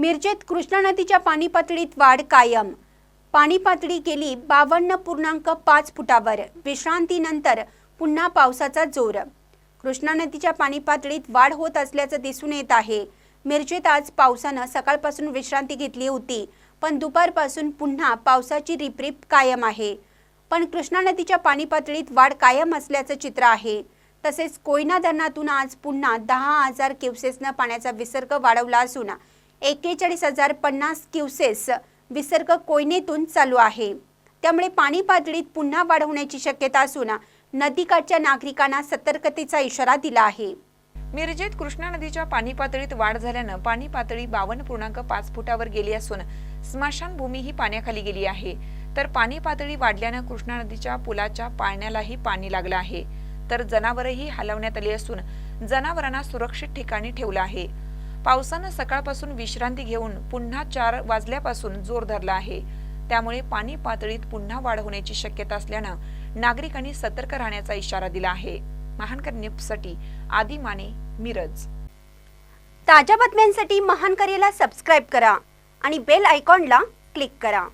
मिरजेत कृष्णा नदीच्या पाणी पातळीत वाढ कायम. पाणी पातळी गेली बावन्न पूर्णांक पाच फुटावर. विश्रांतीनंतर पुन्हा पावसाचा जोर. कृष्णा नदीच्या पाणी पातळीत वाढ होत असल्याचं दिसून येत आहे. मिरजेत आज पावसानं सकाळपासून विश्रांती घेतली होती पण दुपारपासून पुन्हा पावसाची रिपरिप कायम आहे. पण कृष्णा नदीच्या पाणी पातळीत वाढ कायम असल्याचं चित्र आहे. तसेच कोयना धरणातून आज पुन्हा दहा हजार क्युसेसनं पाण्याचा विसर्ग वाढवला असून एक्केचाळीस हजार पन्नास क्युसेस विसर्ग कोयनेतून चालू आहे. त्यामुळे पाणी पातळीत पुन्हा वाढ होण्याची शक्यता असून नदीकाठच्या नागरिकांना सतर्कतेचा इशारा दिला आहे. मिरजेत कृष्णा नदीच्या पाणी पातळीत वाढ झाल्यानं पाणी पातळी बावन्न पूर्णांक पाच फुटावर गेली असून स्मशानभूमी ही पाण्याखाली गेली आहे. तर पाणी पातळी वाढल्यानं कृष्णा नदीच्या पुलाच्या पाळण्यालाही पाणी लागलं आहे. तर जनावरही हलवण्यात आली असून जनावरांना सुरक्षित ठिकाणी ठेवलं आहे. पावसानं सकाळपासून विश्रांती घेऊन पुन्हा चार वाजल्यापासून जोर धरला आहे. त्यामुळे पाणी पातळीत पुन्हा वाढ होण्याची शक्यता असल्यानं नागरिकांनी सतर्क राहण्याचा इशारा दिला आहे. महानकर न्यूजसाठी आदी माने मिरज. ताज्या बातम्यांसाठी महानकरेला सबस्क्राईब करा आणि बेल आयकॉनला क्लिक करा.